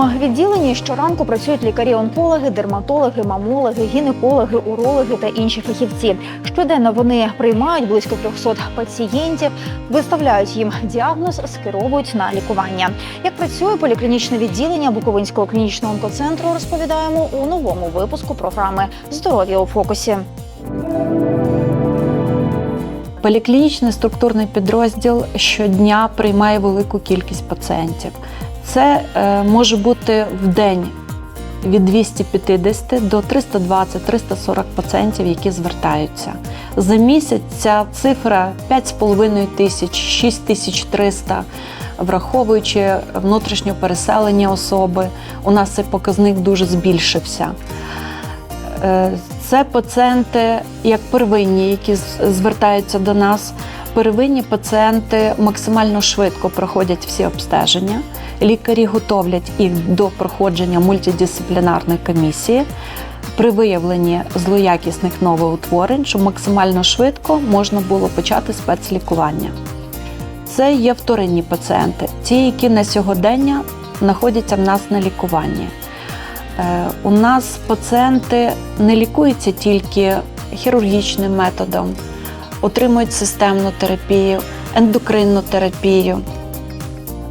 Цьому відділенні щоранку працюють лікарі-онкологи, дерматологи, мамологи, гінекологи, урологи та інші фахівці. Щоденно вони приймають близько 300 пацієнтів, виставляють їм діагноз, скеровують на лікування. Як працює поліклінічне відділення Буковинського клінічного онкоцентру, розповідаємо у новому випуску програми Здоров'я у фокусі. Поліклінічний структурний підрозділ щодня приймає велику кількість пацієнтів. Це е, може бути в день від 250 до 320-340 пацієнтів, які звертаються. За місяць ця цифра 5,5 тисяч, 6300, враховуючи внутрішнє переселення особи. У нас цей показник дуже збільшився. Е, Це пацієнти як первинні, які звертаються до нас. Первинні пацієнти максимально швидко проходять всі обстеження. Лікарі готовлять їх до проходження мультидисциплінарної комісії при виявленні злоякісних новоутворень, щоб максимально швидко можна було почати спецлікування. Це є вторинні пацієнти, ті, які на сьогодення знаходяться в нас на лікуванні. Е, У нас пацієнти не лікуються тільки хірургічним методом, отримують системну терапію, ендокринну терапію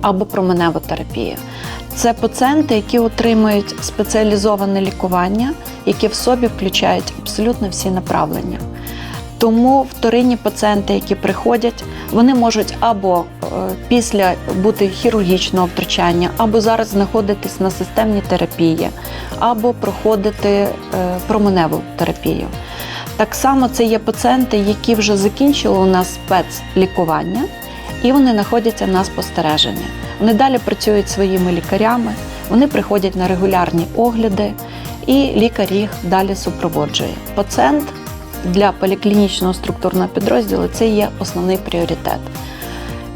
або променеву терапію. Це пацієнти, які отримують спеціалізоване лікування, яке в собі включають абсолютно всі направлення. Тому вторинні пацієнти, які приходять, вони можуть або е, після бути хірургічного втручання, або зараз знаходитись на системній терапії, або проходити е, променеву терапію. Так само це є пацієнти, які вже закінчили у нас спецлікування, і вони знаходяться на спостереженні. Вони далі працюють своїми лікарями, вони приходять на регулярні огляди, і лікар їх далі супроводжує. Пацієнт для поліклінічного структурного підрозділу це є основний пріоритет.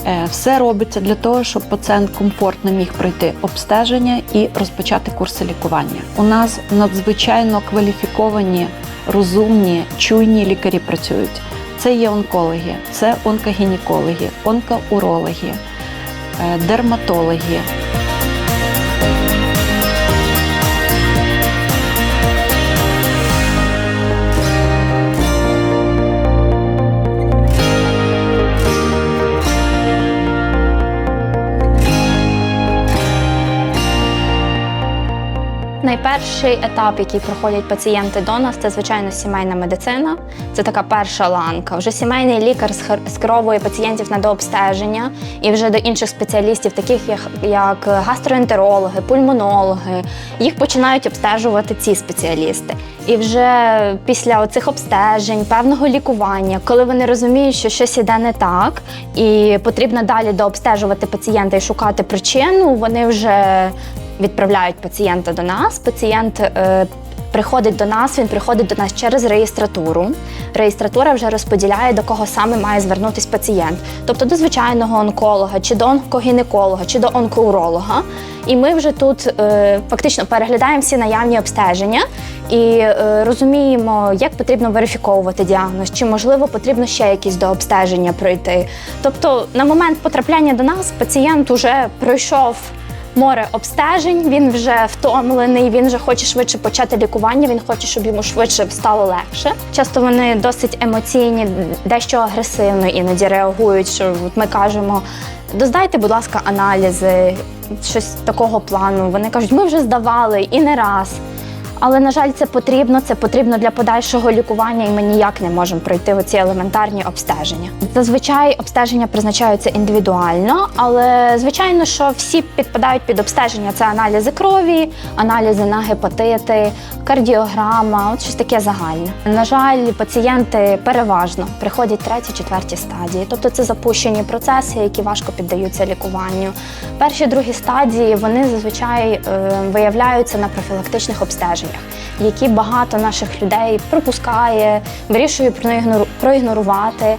Е, Все робиться для того, щоб пацієнт комфортно міг пройти обстеження і розпочати курси лікування. У нас надзвичайно кваліфіковані, розумні, чуйні лікарі працюють. Це є онкологи, це онкогінекологи, онкоурологи, е, дерматологи. Найперший етап, який проходять пацієнти до нас, це звичайно сімейна медицина. Це така перша ланка. Вже сімейний лікар скеровує пацієнтів на дообстеження і вже до інших спеціалістів, таких як, гастроентерологи, пульмонологи. Їх починають обстежувати ці спеціалісти. І вже після оцих обстежень, певного лікування, коли вони розуміють, що щось іде не так, і потрібно далі дообстежувати пацієнта і шукати причину, вони вже відправляють пацієнта до нас. Пацієнт е, приходить до нас, він приходить до нас через реєстратуру. Реєстратура вже розподіляє, до кого саме має звернутися пацієнт, тобто до звичайного онколога, чи до онкогінеколога, чи до онкоуролога. І ми вже тут е, фактично переглядаємо всі наявні обстеження і е, розуміємо, як потрібно верифіковувати діагноз, чи можливо потрібно ще якісь дообстеження пройти. Тобто, на момент потрапляння до нас пацієнт уже пройшов море обстежень, він вже втомлений, він вже хоче швидше почати лікування, він хоче, щоб йому швидше стало легше. Часто вони досить емоційні, дещо агресивно іноді реагують, що ми кажемо. Доздайте, будь ласка, аналізи, щось такого плану. Вони кажуть, ми вже здавали і не раз. Але на жаль, це потрібно. Це потрібно для подальшого лікування, і ми ніяк не можемо пройти оці елементарні обстеження. Зазвичай обстеження призначаються індивідуально, але звичайно, що всі підпадають під обстеження. Це аналізи крові, аналізи на гепатити, кардіограма, от щось таке загальне. На жаль, пацієнти переважно приходять треті, четверті стадії, тобто це запущені процеси, які важко піддаються лікуванню. Перші другі стадії вони зазвичай е, виявляються на профілактичних обстеженнях, які багато наших людей пропускає, вирішує проігнору- проігнорувати.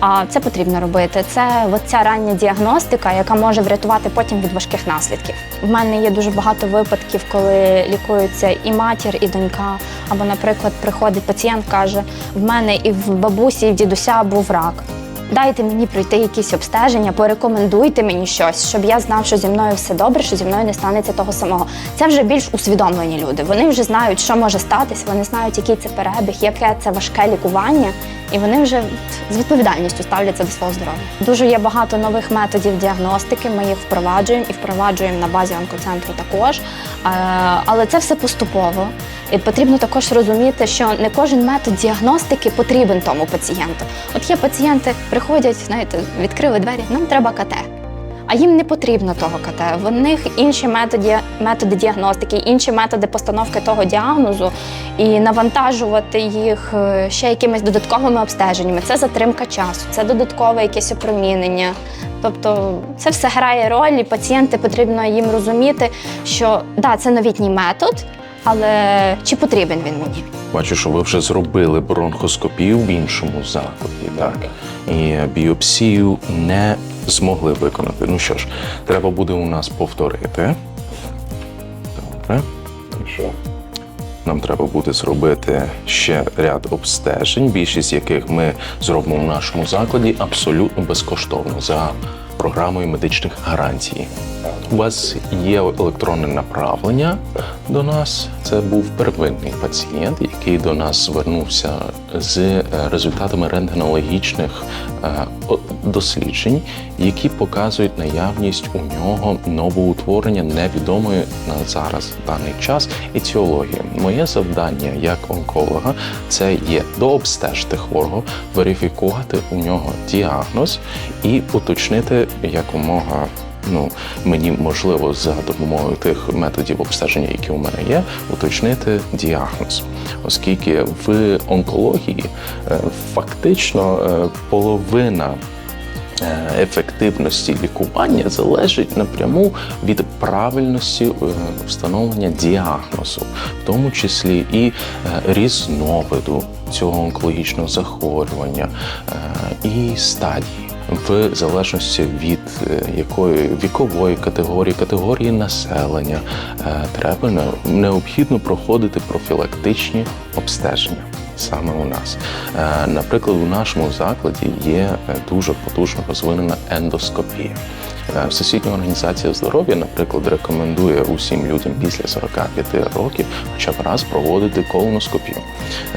А це потрібно робити. Це ця рання діагностика, яка може врятувати потім від важких наслідків. В мене є дуже багато випадків, коли лікуються і матір, і донька. Або, наприклад, приходить пацієнт, каже: в мене і в бабусі, і в дідуся був рак. Дайте мені пройти якісь обстеження, порекомендуйте мені щось, щоб я знав, що зі мною все добре, що зі мною не станеться того самого. Це вже більш усвідомлені люди. Вони вже знають, що може статись, вони знають, який це перебіг, яке це важке лікування, і вони вже з відповідальністю ставляться до свого здоров'я. Дуже є багато нових методів діагностики. Ми їх впроваджуємо і впроваджуємо на базі онкоцентру також. Е, Але це все поступово. І потрібно також розуміти, що не кожен метод діагностики потрібен тому пацієнту. От є пацієнти, приходять, знаєте, відкрили двері, нам треба КТ. А їм не потрібно того КТ. В них інші методи, методи діагностики, інші методи постановки того діагнозу, і навантажувати їх е, ще якимись додатковими обстеженнями. Це затримка часу, це додаткове якесь опромінення. Тобто це все грає роль, і пацієнти потрібно їм розуміти, що да, це новітній метод, але чи потрібен він мені? Бачу, що ви вже зробили бронхоскопію в іншому закладі, так? І біопсію не змогли виконати. Ну що ж, треба буде у нас повторити. Добре. Нам треба буде зробити ще ряд обстежень, більшість яких ми зробимо в нашому закладі абсолютно безкоштовно за програмою медичних гарантій. У вас є електронне направлення до нас. Це був первинний пацієнт, який до нас звернувся з е, результатами рентгенологічних е, досліджень, які показують наявність у нього новоутворення невідомої на зараз в даний час етіології. Моє завдання як онколога це є дообстежити хворого, верифікувати у нього діагноз і уточнити якомога ну, мені можливо за допомогою тих методів обстеження, які у мене є, уточнити діагноз, оскільки в онкології е, фактично е, половина. е, Ефективності лікування залежить напряму від правильності встановлення діагнозу, в тому числі і різновиду цього онкологічного захворювання і стадії в залежності від е, якої вікової категорії, категорії населення, е, треба необхідно проходити профілактичні обстеження. Саме у нас, Е, наприклад, у нашому закладі є дуже потужно розвинена ендоскопія. Е, Всесвітня організація здоров'я, наприклад, рекомендує усім людям після 45 років хоча б раз проводити колоноскопію.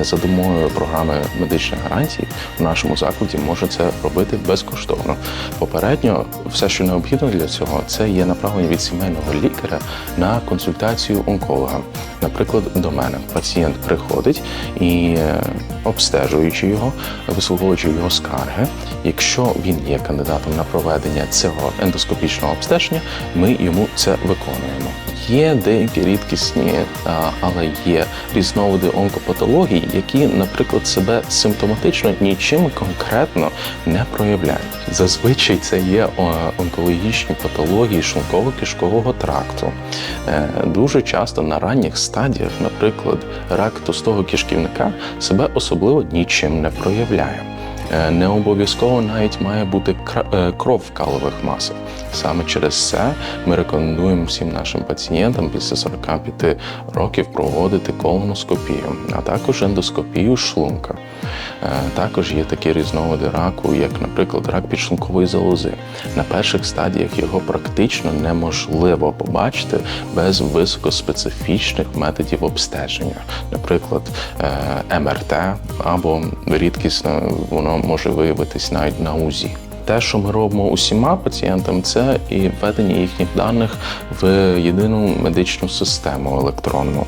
За допомогою програми медичних гарантій в нашому закладі може це робити безкоштовно. Попередньо все, що необхідно для цього, це є направлення від сімейного лікаря на консультацію онколога. Наприклад, до мене пацієнт приходить і е, обстежуючи його, вислуховуючи його скарги. Якщо він є кандидатом на проведення цього ендоскопічного обстеження, ми йому це виконуємо. Є деякі рідкісні, але є різновиди онкопатологій, які, наприклад, себе симптоматично нічим конкретно не проявляють. Зазвичай це є онкологічні патології шлунково-кишкового тракту. Е, Дуже часто на ранніх стадіях, наприклад, рак товстого кишківника себе особливо нічим не проявляє. Е, Не обов'язково навіть має бути е, кров в калових масах. Саме через це ми рекомендуємо всім нашим пацієнтам після 45 років проводити колоноскопію, а також ендоскопію шлунка. Е, Також є такі різновиди раку, як, наприклад, рак підшлункової залози. На перших стадіях його практично неможливо побачити без високоспецифічних методів обстеження, наприклад, е, МРТ або рідкісно воно може виявитись навіть на УЗІ. Те, що ми робимо усіма пацієнтам, це і введення їхніх даних в єдину медичну систему електронну.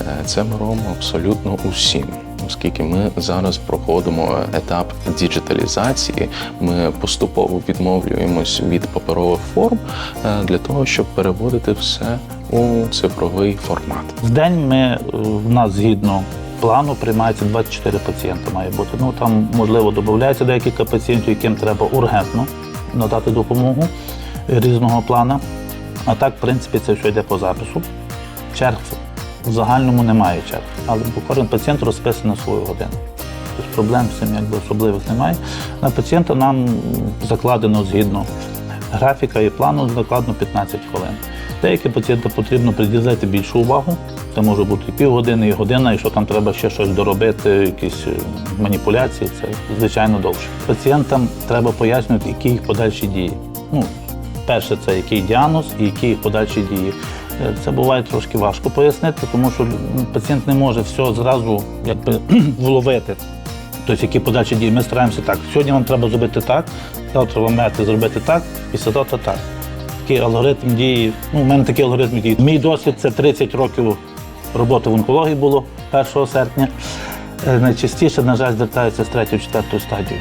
Е, Це ми робимо абсолютно усім. Оскільки ми зараз проходимо етап діджиталізації, ми поступово відмовлюємось від паперових форм е, для того, щоб переводити все у цифровий формат. В день ми е, в нас згідно плану приймається 24 пацієнти. Має бути. Ну там можливо додається декілька пацієнтів, яким треба ургентно надати допомогу різного плану. А так, в принципі, це все йде по запису. Черг в загальному немає черг, але кожен пацієнт розписаний на свою годину. Тобто проблем з цим якби особливих немає. На пацієнта нам закладено згідно графіка і плану закладено 15 хвилин. Деякі пацієнти потрібно приділити більшу увагу. Це може бути і півгодини, і година, якщо там треба ще щось доробити, якісь е, маніпуляції, це звичайно довше. Пацієнтам треба пояснювати, які їх подальші дії. Ну, перше, це який діагноз і які їх подальші дії. Е, Це буває трошки важко пояснити, тому що ну, пацієнт не може все зразу якби, вловити. Тобто, які подальші дії. Ми стараємося так. Сьогодні вам треба зробити так, завтра вам маєте зробити так, після завтра так. Такий алгоритм дії. Ну, у мене такий алгоритм дії. Мій досвід це 30 років роботи в онкології було 1 серпня. Е, Найчастіше, на жаль, звертаються з 3-4 стадію.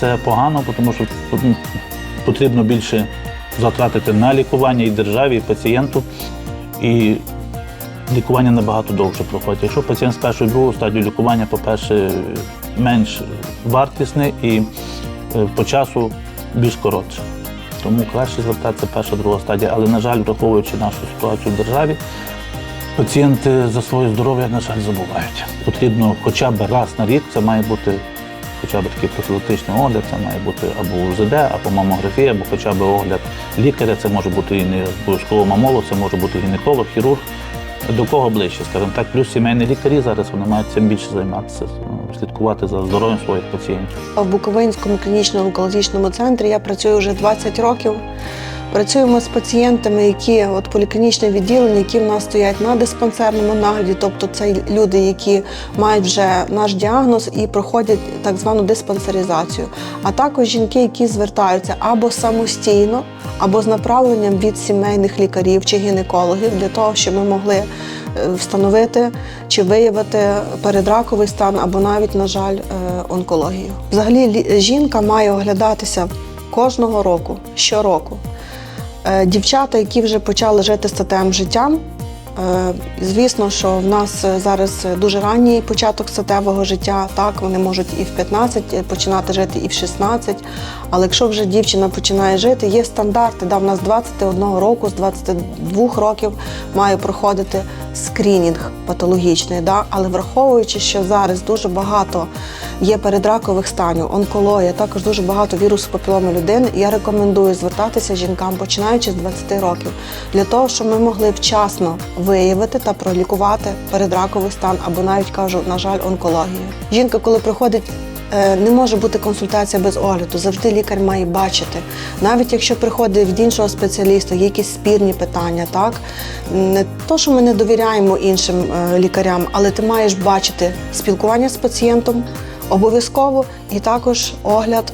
Це погано, тому що потрібно більше затратити на лікування і державі, і пацієнту. І лікування набагато довше проходить. Якщо пацієнт з першої другої стадії лікування, по-перше, менш вартісне і е, по часу більш коротше. Тому краще звертатися перша друга стадія. Але, на жаль, враховуючи нашу ситуацію в державі, пацієнти за своє здоров'я, на жаль, забувають. Потрібно хоча б раз на рік це має бути хоча б такий профілактичний огляд, це має бути або УЗД, або мамографія, або хоча б огляд лікаря. Це може бути і не обов'язково мамолог, це може бути гінеколог, хірург. До кого ближче, скажімо так, плюс сімейні лікарі зараз вони мають цим більше займатися, слідкувати за здоров'ям своїх пацієнтів. В Буковинському клінічному онкологічному центрі я працюю вже 20 років. Працюємо з пацієнтами, які от поліклінічне відділення, які в нас стоять на диспансерному нагляді, тобто це люди, які мають вже наш діагноз і проходять так звану диспансеризацію. А також жінки, які звертаються або самостійно, або з направленням від сімейних лікарів чи гінекологів для того, щоб ми могли е, встановити чи виявити передраковий стан або навіть, на жаль, е, онкологію. Взагалі жінка має оглядатися кожного року, щороку. Е, Дівчата, які вже почали жити статевим життям, звісно, що в нас е, зараз дуже ранній початок статевого життя. Так, вони можуть і в 15 починати жити, і в 16. Але якщо вже дівчина починає жити, є стандарти. Да, в нас з 21 року, з 22 років має проходити скринінг патологічний. Да? Але враховуючи, що зараз дуже багато є передракових станів, онкологія, також дуже багато вірусу папіломи людини, я рекомендую звертатися жінкам, починаючи з 20 років, для того, щоб ми могли вчасно виявити та пролікувати передраковий стан або навіть кажу, на жаль, онкологію. Жінка, коли приходить Е, Не може бути консультація без огляду. Завжди лікар має бачити. Навіть якщо приходить від іншого спеціаліста, є якісь спірні питання, так не то, що ми не довіряємо іншим е, лікарям, але ти маєш бачити спілкування з пацієнтом обов'язково і також огляд.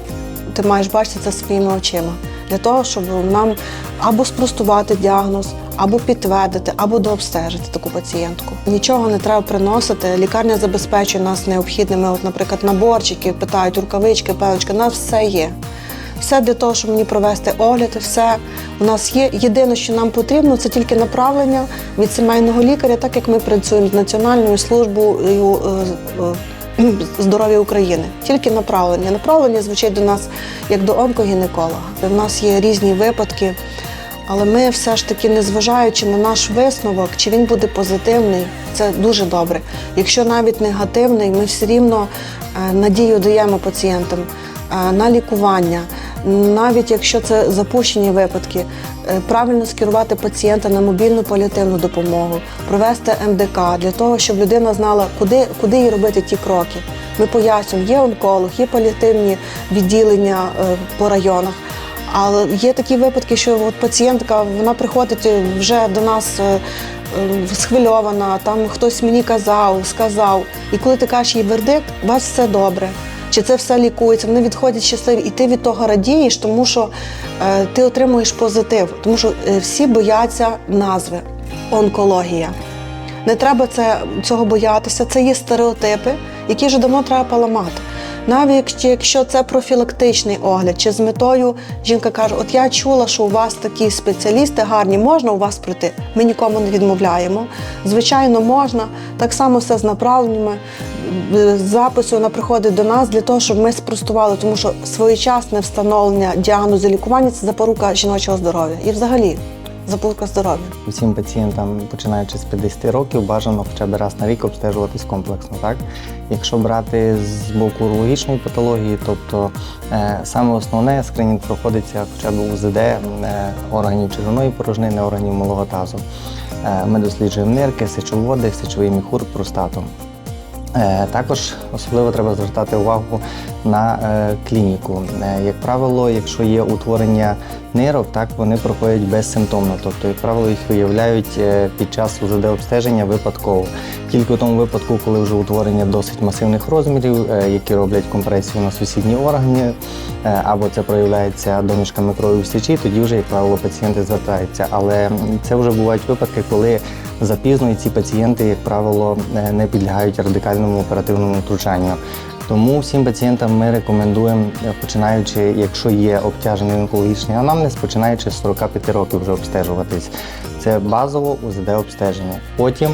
Ти маєш бачити це своїми очима для того, щоб нам або спростувати діагноз, або підтвердити, або дообстежити таку пацієнтку. Нічого не треба приносити. Лікарня забезпечує нас необхідними, от, наприклад, наборчики, питають рукавички, пелочки, у нас все є. Все для того, щоб мені провести огляд, все у нас є. Єдине, що нам потрібно, це тільки направлення від сімейного лікаря, так як ми працюємо з Національною службою е, е, здоров'я України. Тільки направлення. Направлення звучить до нас як до онкогінеколога. У нас є різні випадки. Але ми все ж таки, незважаючи на наш висновок, чи він буде позитивний, це дуже добре. Якщо навіть негативний, ми все рівно е, надію даємо пацієнтам е, на лікування. Навіть якщо це запущені випадки, е, правильно скерувати пацієнта на мобільну паліативну допомогу, провести МДК для того, щоб людина знала, куди, куди їй робити ті кроки. Ми пояснюємо, є онколог, є паліативні відділення по районах. Але є такі випадки, що от пацієнтка вона приходить вже до нас е, е, схвильована, там хтось мені казав, сказав. І коли ти кажеш їй вердикт, у вас все добре. Чи це все лікується, вони відходять щасливі, і ти від того радієш, тому що е, ти отримуєш позитив, тому що е, всі бояться назви онкологія. Не треба це, цього боятися. Це є стереотипи, які вже давно треба поламати. Навіть якщо- це профілактичний огляд, чи з метою жінка каже: От я чула, що у вас такі спеціалісти гарні, можна у вас прийти? Ми нікому не відмовляємо. Звичайно, можна. Так само все з направленнями. Запису вона приходить до нас для того, щоб ми спростували, тому що своєчасне встановлення діагнозу лікування це запорука жіночого здоров'я. І взагалі запорка здоров'я. Всім пацієнтам, починаючи з 50 років, бажано хоча б раз на рік обстежуватись комплексно. Так? Якщо брати з боку урологічної патології, тобто е, саме основне скринінг проходиться хоча б УЗД е, органів червоної порожнини, органів малого тазу. Е, ми досліджуємо нирки, сечоводи, сечовий міхур, простату. Е, Також особливо треба звертати увагу на е, клініку. Е, Як правило, якщо є утворення нирок, так вони проходять безсимптомно. Тобто, як правило, їх виявляють під час УЗД обстеження випадково. Тільки в тому випадку, коли вже утворення досить масивних розмірів, які роблять компресію на сусідні органи, або це проявляється домішками крові в сечі, тоді вже, як правило, пацієнти звертаються. Але це вже бувають випадки, коли запізно і ці пацієнти, як правило, не підлягають радикальному оперативному втручанню. Тому всім пацієнтам ми рекомендуємо, е, починаючи, якщо є обтяжений онкологічний анамнез, починаючи з 45 років вже обстежуватись. Це базово УЗД обстеження. Потім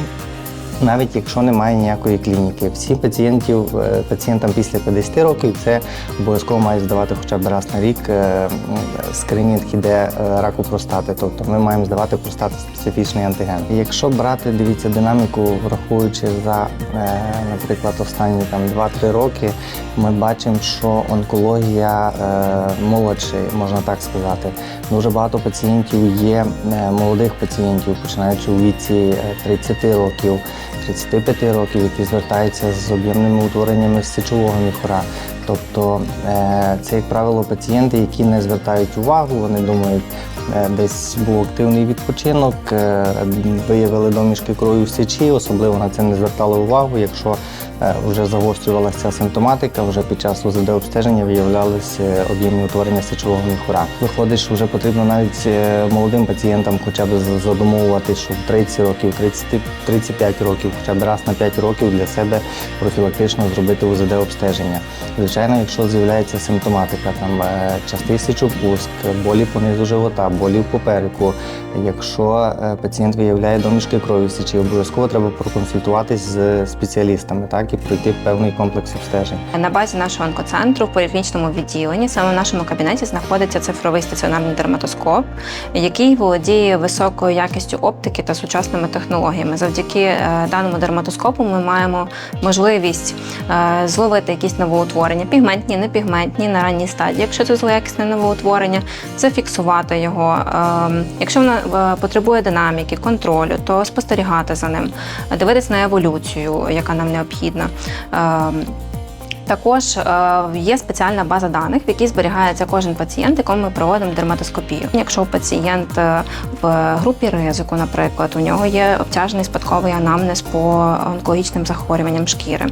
навіть якщо немає ніякої клініки, всі пацієнтів, е, пацієнтам після 50 років це обов'язково мають здавати хоча б раз на рік е, скринінг іде е, раку простати. Тобто ми маємо здавати простати специфічний антиген. Якщо брати, дивіться динаміку, враховуючи за, наприклад, останні там 2-3 роки, ми бачимо, що онкологія молодші, можна так сказати. Дуже багато пацієнтів є е, молодих пацієнтів, починаючи у віці е, 30 років, 35 років, які звертаються з об'ємними утвореннями сечового міхура. Тобто е, це, як правило, пацієнти, які не звертають увагу, вони думають, е, десь був активний відпочинок, е, виявили домішки крові в сечі, особливо на це не звертали увагу. Якщо е, вже загострювалася симптоматика, вже під час УЗД обстеження виявлялися е, об'ємні утворення сечового міхура. Виходить, що вже потрібно навіть е, молодим пацієнтам хоча б задумовувати, що в 30 років, 30, 35 років, хоча б раз на 5 років для себе профілактично зробити УЗД обстеження. Звичайно, якщо з'являється симптоматика, там е, частий сечопуск, болі понизу живота, болі в попереку. Якщо е, пацієнт виявляє домішки крові в сечі, обов'язково треба проконсультуватись з спеціалістами, так і пройти певний комплекс обстежень. На базі нашого онкоцентру в поліклінічному відділенні саме в нашому кабінеті знаходиться цифровий стаціонарний дерматоскоп, який володіє високою якістю оптики та сучасними технологіями. Завдяки е, даному дерматоскопу ми маємо можливість е, зловити якісь новоутворення, пігментні, непігментні на ранній стадії, якщо це злоякісне новоутворення, зафіксувати його. Е, Якщо воно потребує динаміки, контролю, то спостерігати за ним, дивитися на еволюцію, яка нам необхідна. Е, також е, є спеціальна база даних, в якій зберігається кожен пацієнт, якому ми проводимо дерматоскопію. Якщо пацієнт е, в групі ризику, наприклад, у нього є обтяжений спадковий анамнез по онкологічним захворюванням шкіри,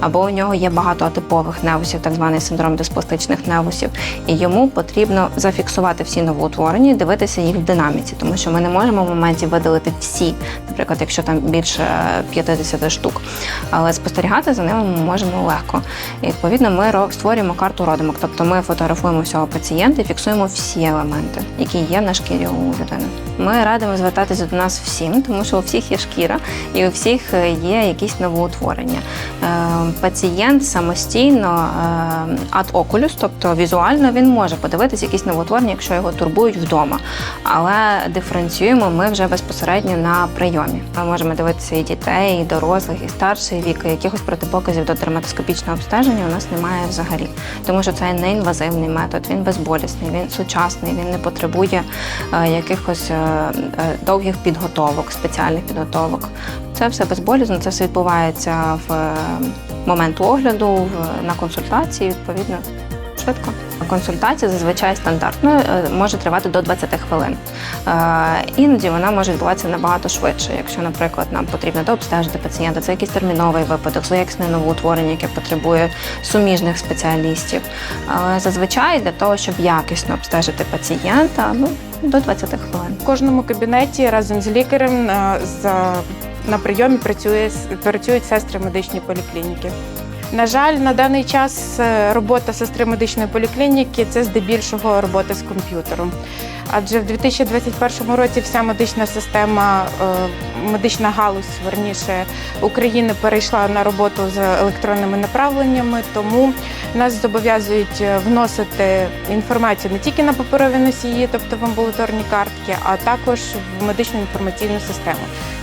або у нього є багато атипових невусів, так званий синдром диспластичних невусів, і йому потрібно зафіксувати всі новоутворення і дивитися їх в динаміці, тому що ми не можемо в моменті видалити всі, наприклад, якщо там більше 50 штук. Але спостерігати за ними ми можемо легко. І відповідно ми створюємо карту родимок, тобто ми фотографуємо всього пацієнта і фіксуємо всі елементи, які є на шкірі у людини. Ми радимо звертатися до нас всім, тому що у всіх є шкіра і у всіх е, є якісь новоутворення. Е, Пацієнт самостійно ад окулюс, тобто візуально він може подивитися якісь новоутворення, якщо його турбують вдома. Але диференціюємо ми вже безпосередньо на прийомі. Ми можемо дивитися і дітей, і дорослих, і старший вік. Якихось протипоказів до дерматоскопічного обстеження у нас немає взагалі, тому що це неінвазивний метод, він безболісний, він сучасний, він не потребує е, якихось е, е, довгих підготовок, спеціальних підготовок. Це все безболісно, це все відбувається в момент огляду, на консультації, відповідно, швидко. Консультація зазвичай стандартно е, може тривати до 20 хвилин. Е, Іноді вона може відбуватися набагато швидше. Якщо, наприклад, нам потрібно дообстежити пацієнта, це якийсь терміновий випадок, злоякісне новоутворення, яке потребує суміжних спеціалістів. Але зазвичай для того, щоб якісно обстежити пацієнта, ну до 20 хвилин. В кожному кабінеті разом з лікарем е, за- на прийомі працює, працюють сестри медичної поліклініки. На жаль, на даний час е, робота сестри медичної поліклініки це здебільшого робота з комп'ютером. Адже в 2021 році вся медична система, е, медична галузь верніше України перейшла на роботу з електронними направленнями, тому нас зобов'язують е, вносити інформацію не тільки на паперові носії, тобто в амбулаторні картки, а також в медичну інформаційну систему.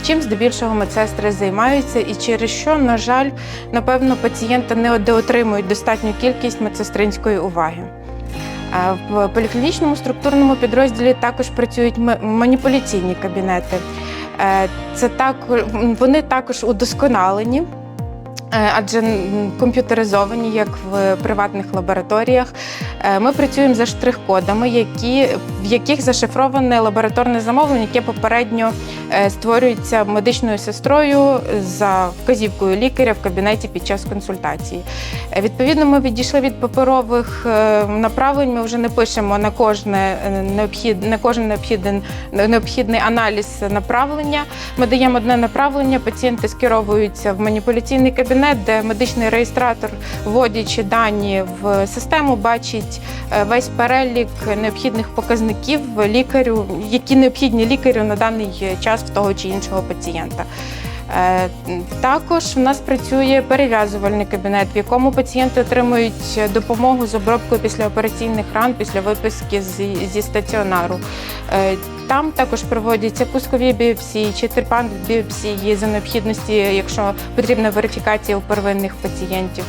Чим здебільшого медсестри займаються, і через що, на жаль, напевно, пацієнти не отримують достатню кількість медсестринської уваги. В поліклінічному структурному підрозділі також працюють маніпуляційні кабінети. Е, Це так, вони також удосконалені. Е, Адже комп'ютеризовані, як в приватних лабораторіях, Е, ми працюємо за штрих-кодами, які, в яких зашифроване лабораторне замовлення, яке попередньо е, створюється медичною сестрою за вказівкою лікаря в кабінеті під час консультації. Відповідно, ми відійшли від паперових направлень. Ми вже не пишемо на кожне необхід, на кожен необхідний, необхідний аналіз направлення. Ми даємо одне направлення, пацієнти скеровуються в маніпуляційний кабінет, де медичний реєстратор, вводячи дані в систему, бачить е, весь перелік необхідних показників лікарю, які необхідні лікарю на даний час в того чи іншого пацієнта. Е, Також в нас працює перев'язувальний кабінет, в якому пацієнти отримують допомогу з обробкою післяопераційних ран після виписки зі стаціонару. Е, Там також проводяться пускові біопсії чи терпан біопсії за необхідності, якщо потрібна верифікація у первинних пацієнтів.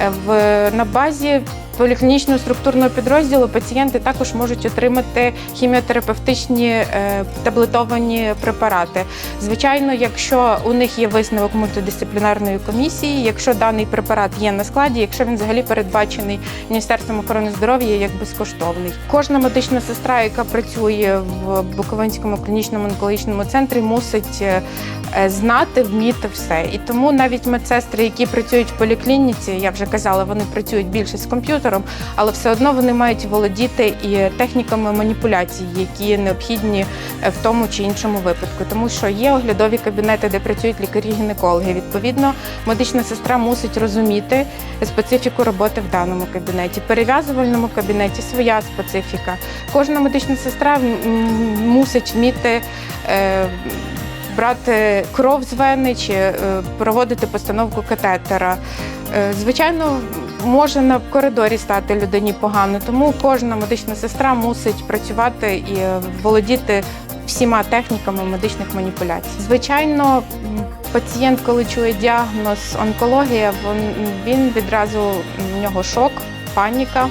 Е, В на базі поліклінічного структурного підрозділу пацієнти також можуть отримати хіміотерапевтичні е, таблетовані препарати. Звичайно, якщо у них є висновок мультидисциплінарної комісії, якщо даний препарат є на складі, якщо він взагалі передбачений Міністерством охорони здоров'я як безкоштовний. Кожна медична сестра, яка працює в Буковинському клінічному онкологічному центрі, мусить е, е, знати, вміти все. І тому навіть медсестри, які працюють в поліклініці, я вже казала, вони працюють більше з комп'ютером, але все одно вони мають володіти і техніками маніпуляцій, які необхідні е, в тому чи іншому випадку, тому що є оглядові кабінети, де працюють лікарі-гінекологи. Відповідно, медична сестра мусить розуміти специфіку роботи в даному кабінеті. Перев'язувальному кабінеті своя специфіка. Кожна медична сестра мусить вміти. Е, Брати кров з вени чи е, проводити постановку катетера. Звичайно, може на коридорі стати людині погано, тому кожна медична сестра мусить працювати і е, володіти всіма техніками медичних маніпуляцій. Звичайно, пацієнт, коли чує діагноз онкологія, він, він відразу в нього шок, паніка.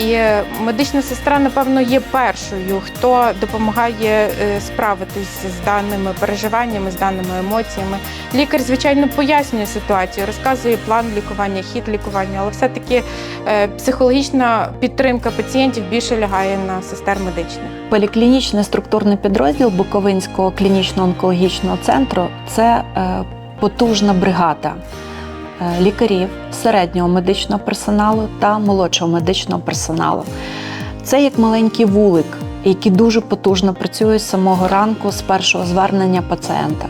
І медична сестра, напевно, є першою, хто допомагає е, справитись з даними переживаннями, з даними емоціями. Лікар, звичайно, пояснює ситуацію, розказує план лікування, хід лікування, але все-таки е, психологічна підтримка пацієнтів більше лягає на сестер медичних. Поліклінічний структурний підрозділ Буковинського клінічного онкологічного центру це е, потужна бригада лікарів, середнього медичного персоналу та молодшого медичного персоналу. Це як маленький вулик, який дуже потужно працює з самого ранку, з першого звернення пацієнта.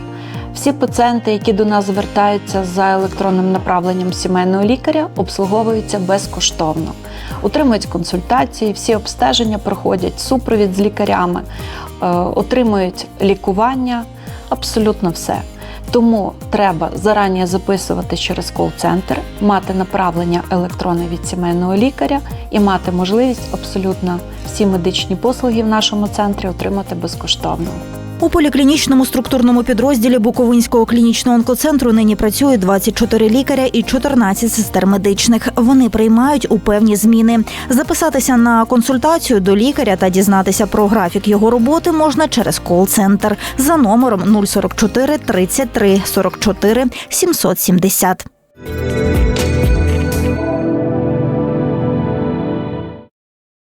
Всі пацієнти, які до нас звертаються за електронним направленням сімейного лікаря, обслуговуються безкоштовно, отримують консультації, всі обстеження проходять, супровід з лікарями, е, отримують лікування, абсолютно все. Тому треба зарані записувати через кол-центр, мати направлення електронне від сімейного лікаря і мати можливість абсолютно всі медичні послуги в нашому центрі отримати безкоштовно. У поліклінічному структурному підрозділі Буковинського клінічного онкоцентру нині працює 24 лікаря і 14 сестер медичних. Вони приймають у певні зміни. Записатися на консультацію до лікаря та дізнатися про графік його роботи можна через кол-центр за номером 044 33 44 770.